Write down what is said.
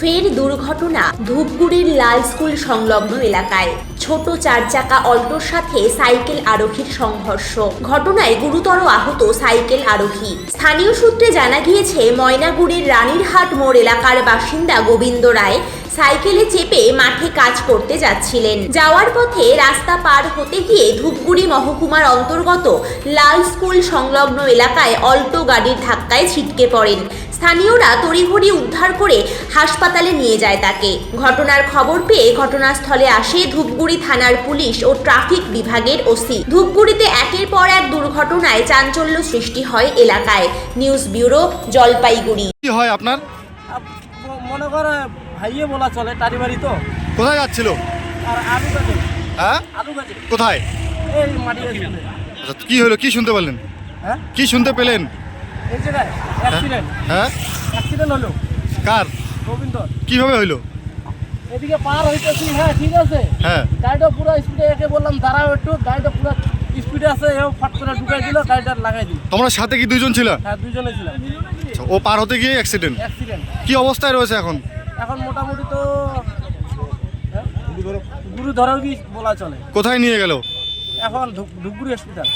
ফের দুর্ঘটনা ধূপগুড়ির লাল স্কুল সংলগ্ন এলাকায়। ছোট চার চাকা অল্টোর সাথে সাইকেল আরোহীর সংঘর্ষ। ঘটনায় গুরুতর আহত সাইকেল আরোহী। স্থানীয় সূত্রে জানা গিয়েছে, ময়নাগুড়ির রানীরহাট মোড় এলাকার বাসিন্দা গোবিন্দ রায় সাইকেলে চেপে মাঠে কাজ করতে যাচ্ছিলেন। যাওয়ার পথে রাস্তা পার হতে গিয়ে ধূপগুড়ি মহকুমার অন্তর্গত লাল স্কুল সংলগ্ন এলাকায় অল্টো গাড়ির ধাক্কায় ছিটকে পড়েন। স্থানীয়রা তড়িঘড়ি উদ্ধার করে হাসপাতালে নিয়ে যায় তাকে। ঘটনার খবর পেয়ে ঘটনাস্থলে আসে ধূপগুড়ি থানার পুলিশ ও ট্রাফিক বিভাগের ওসি। ধূপগুড়িতে একের পর এক দুর্ঘটনায় চাঞ্চল্য সৃষ্টি হয় এলাকায়। News bureau Jalpaiguri. কি হয় আপনার? মনে করে ভাইয়ে বলা চলে টারি বাড়ি তো। কোথায় যাচ্ছিল? আর আলু গাছে হ্যাঁ? আলু গাছে কোথায়? এই মাটি গাছে আচ্ছা কি হলো? কি শুনতে পেলেন হ্যাঁ? কি শুনতে পেলেন? হ্যাঁ? অ্যাক্সিডেন্ট হলো। কার? কীভাবে হইল? এদিকে পার হইতেছি হ্যাঁ ঠিক আছে। হ্যাঁ। গাড়িটা পুরো স্পিডে একে বললাম দাঁড়াও একটু গাড়িটা পুরো স্পিডে আছে এও ফট করে ঢুকাই দিল গাড়িটা লাগাই দিল। তোমরা সাথে কি দুইজন ছিল? হ্যাঁ দুজনে ছিলাম। আচ্ছা, ও পার হতে গিয়ে অ্যাক্সিডেন্ট অ্যাক্সিডেন্ট কি অবস্থায় রয়েছে এখন? এখন মোটামুটি তো হ্যাঁ? গুরুধর বলা চলে। কোথায় নিয়ে গেল? এখন ধূপগুড়ি হসপিটাল